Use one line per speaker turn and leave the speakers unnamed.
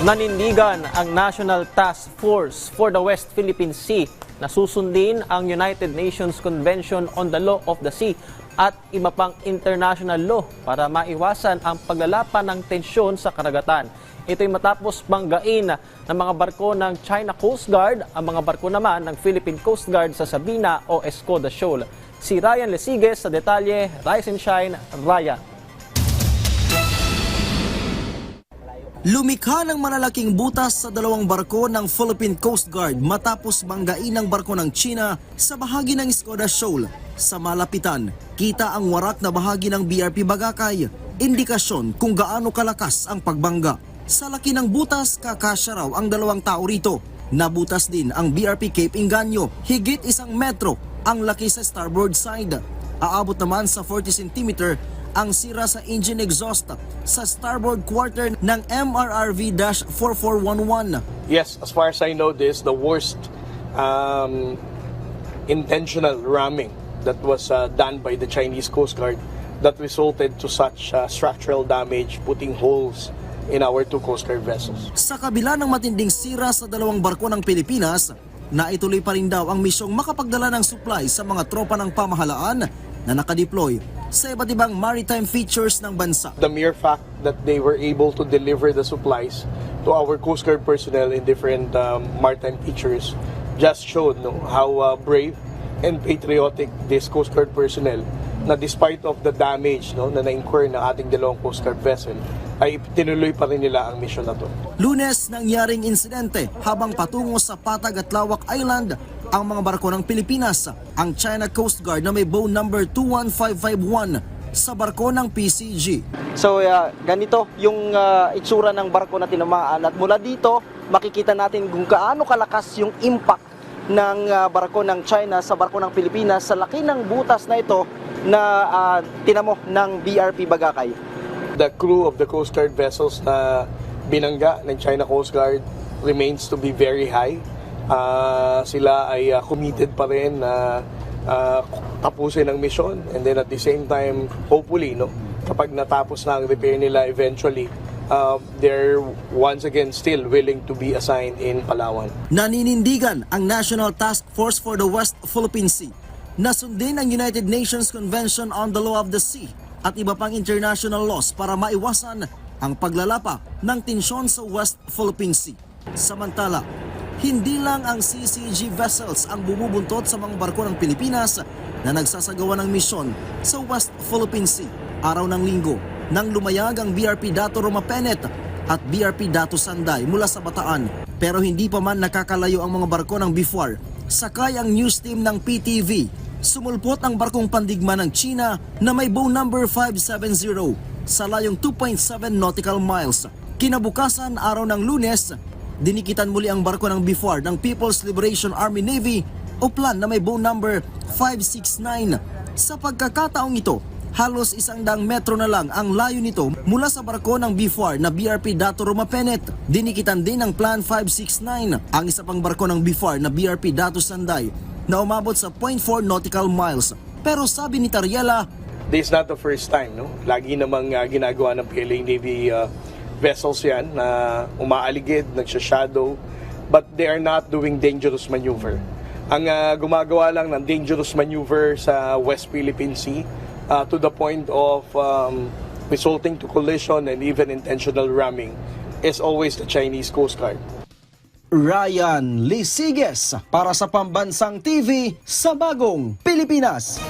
Nanindigan ang National Task Force for the West Philippine Sea na susundin ang United Nations Convention on the Law of the Sea at iba pang international law para maiwasan ang paglalapan ng tensyon sa karagatan. Ito'y matapos banggain ng mga barko ng China Coast Guard, ang mga barko naman ng Philippine Coast Guard sa Sabina o Escoda Shoal. Si Ryan Lesiges sa detalye, Rise and Shine, Ryan.
Lumikha ng malalaking butas sa dalawang barko ng Philippine Coast Guard matapos banggain ng barko ng China sa bahagi ng Escoda Shoal. Sa malapitan, kita ang warak na bahagi ng BRP Bagakay, indikasyon kung gaano kalakas ang pagbangga. Sa laki ng butas, kakasya raw ang dalawang tao rito. Nabutas din ang BRP Cape Inganyo, higit isang metro ang laki sa starboard side. Aabot naman sa 40 cm ang sira sa engine exhaust sa starboard quarter ng MRRV-4411.
Yes, as far as I know, this the worst um, intentional ramming that was uh, done by the Chinese Coast Guard that resulted to such uh, structural damage, putting holes in our two Coast Guard vessels.
Sa kabila ng matinding sira sa dalawang barko ng Pilipinas, naituloy pa rin daw ang misyong makapagdala ng supply sa mga tropa ng pamahalaan na nakadeploy sa iba't ibang maritime features ng bansa.
The mere fact that they were able to deliver the supplies to our Coast Guard personnel in different um, maritime features just showed no, how uh, brave and patriotic this Coast Guard personnel na despite of the damage no, na na-incur ng ating dalawang Coast Guard vessel ay tinuloy pa rin nila ang mission na to.
Lunes nangyaring insidente habang patungo sa Patag at Lawak Island ang mga barko ng Pilipinas, ang China Coast Guard na may bow number 21551 sa barko ng PCG.
So uh, ganito yung uh, itsura ng barko na tinamaan at mula dito makikita natin kung gaano kalakas yung impact ng uh, barko ng China sa barko ng Pilipinas sa laki ng butas na ito na uh, tinamo ng BRP Bagakay.
The crew of the Coast Guard vessels na binangga ng China Coast Guard remains to be very high. Ah, sila ay ah, committed pa rin na ah, tapusin ang mission and then at the same time hopefully no kapag natapos na ang repair nila eventually uh, they're once again still willing to be assigned in Palawan.
Naninindigan ang National Task Force for the West Philippine Sea na sundin ang United Nations Convention on the Law of the Sea at iba pang international laws para maiwasan ang paglalapa ng tensyon sa West Philippine Sea. Samantala, hindi lang ang CCG vessels ang bumubuntot sa mga barko ng Pilipinas na nagsasagawa ng misyon sa West Philippine Sea. Araw ng linggo, nang lumayag ang BRP Dato Roma Penet at BRP Dato Sanday mula sa Bataan. Pero hindi pa man nakakalayo ang mga barko ng BIFWAR. Sakay ang news team ng PTV. Sumulpot ang barkong pandigma ng China na may bow number 570 sa layong 2.7 nautical miles. Kinabukasan araw ng lunes, dinikitan muli ang barko ng BIFWAR ng People's Liberation Army Navy o plan na may bow number 569. Sa pagkakataong ito, halos isang daang metro na lang ang layo nito mula sa barko ng BIFWAR na BRP Dato Roma Penet. Dinikitan din ng Plan 569 ang isa pang barko ng BIFWAR na BRP Dato Sanday na umabot sa 0.4 nautical miles. Pero sabi ni Tariela,
This is not the first time, no? Lagi namang uh, ginagawa ng PLA Navy uh, vessels yan na umaaligid, nagsha-shadow, but they are not doing dangerous maneuver. Ang uh, gumagawa lang ng dangerous maneuver sa West Philippine Sea uh, to the point of um, resulting to collision and even intentional ramming is always the Chinese Coast Guard.
Ryan Lisiges para sa Pambansang TV sa Bagong Pilipinas.